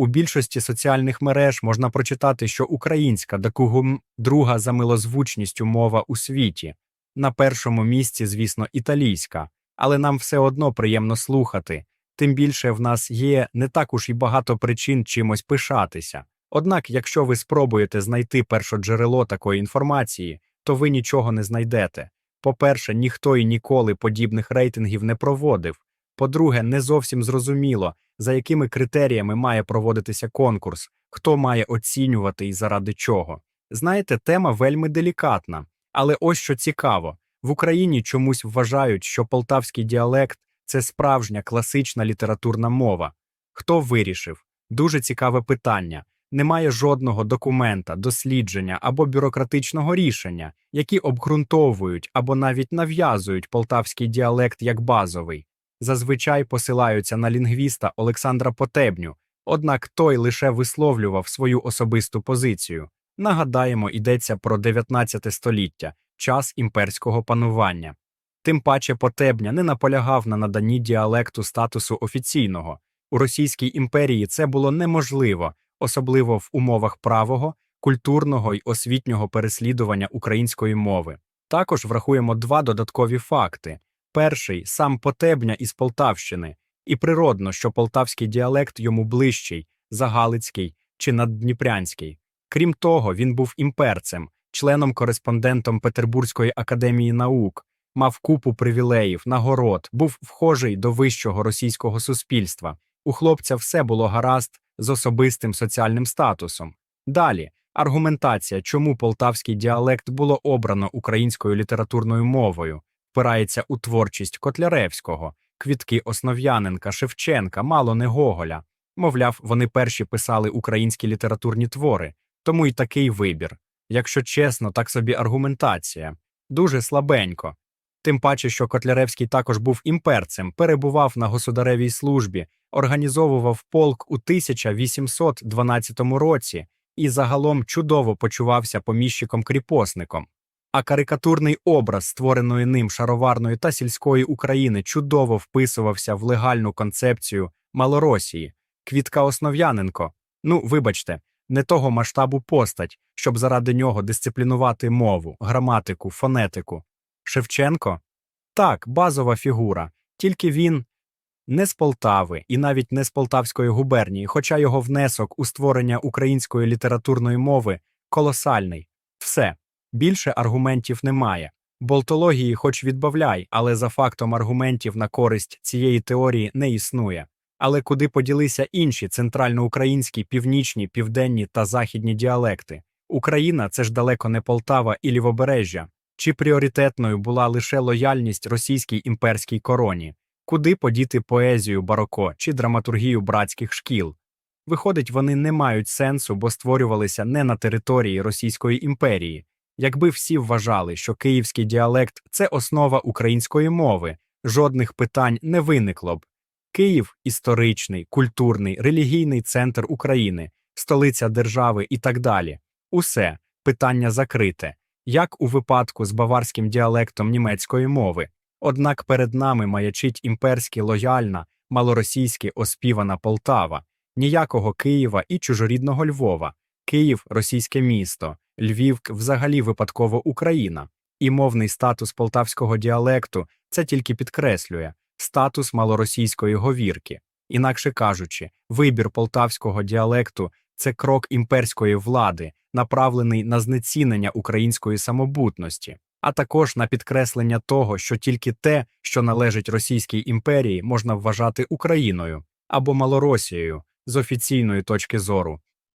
У більшості соціальних мереж можна прочитати, що українська докугум друга за милозвучністю мова у світі. На першому місці, звісно, італійська, але нам все одно приємно слухати. Тим більше в нас є не так уж і багато причин чимось пишатися. Однак, якщо ви спробуєте знайти першоджерело такої інформації, то ви нічого не знайдете. По-перше, ніхто і ніколи подібних рейтингів не проводив. По-друге, не зовсім зрозуміло, за якими критеріями має проводитися конкурс, хто має оцінювати і заради чого. Знаєте, тема вельми делікатна, але ось що цікаво: в Україні чомусь вважають, що полтавський діалект це справжня класична літературна мова. Хто вирішив? Дуже цікаве питання. Немає жодного документа, дослідження або бюрократичного рішення, які обґрунтовують або навіть нав'язують полтавський діалект як базовий. Зазвичай посилаються на лінгвіста Олександра Потебню, однак той лише висловлював свою особисту позицію. Нагадаємо, йдеться про 19 століття, час імперського панування. Тим паче Потебня не наполягав на наданні діалекту статусу офіційного. У Російській імперії це було неможливо, особливо в умовах правого, культурного й освітнього переслідування української мови. Також врахуємо два додаткові факти. Перший сам Потебня із Полтавщини, і природно, що полтавський діалект йому ближчий, загалицький чи наддніпрянський. Крім того, він був імперцем, членом-кореспондентом Петербурзької академії наук, мав купу привілеїв, нагород, був вхожий до вищого російського суспільства. У хлопця все було гаразд з особистим соціальним статусом. Далі аргументація, чому полтавський діалект було обрано українською літературною мовою, впирається у творчість Котляревського, квітки Основ'яненка, Шевченка, мало не Гоголя. Мовляв, вони перші писали українські літературні твори, тому й такий вибір. Якщо чесно, так собі аргументація. Дуже слабенько. Тим паче, що Котляревський також був імперцем, перебував на государевій службі, організовував полк у 1812 році і загалом чудово почувався поміщиком-кріпосником. А карикатурний образ створеної ним шароварної та сільської України чудово вписувався в легальну концепцію Малоросії, Квітка Основ'яненко. Ну, вибачте, не того масштабу постать, щоб заради нього дисциплінувати мову, граматику, фонетику. Шевченко? Так, базова фігура, тільки він не з Полтави і навіть не з Полтавської губернії, хоча його внесок у створення української літературної мови колосальний. Все. Більше аргументів немає. Болтології хоч відбавляй, але за фактом аргументів на користь цієї теорії не існує. Але куди поділися інші центральноукраїнські, північні, південні та західні діалекти? Україна це ж далеко не Полтава і Лівобережжя. Чи пріоритетною була лише лояльність російській імперській короні? Куди подіти поезію бароко чи драматургію братських шкіл? Виходить, вони не мають сенсу, бо створювалися не на території Російської імперії. Якби всі вважали, що київський діалект це основа української мови, жодних питань не виникло б. Київ історичний, культурний, релігійний центр України, столиця держави і так далі. Усе питання закрите, як у випадку з баварським діалектом німецької мови. Однак перед нами маячить імперськи лояльна, малоросійськи оспівана Полтава, ніякого Києва і чужорідного Львова, Київ російське місто, Львів взагалі випадково Україна, і мовний статус полтавського діалекту це тільки підкреслює статус малоросійської говірки. Інакше кажучи, вибір полтавського діалекту це крок імперської влади, направлений на знецінення української самобутності, а також на підкреслення того, що тільки те, що належить Російській імперії, можна вважати Україною або Малоросією з офіційної точки зору.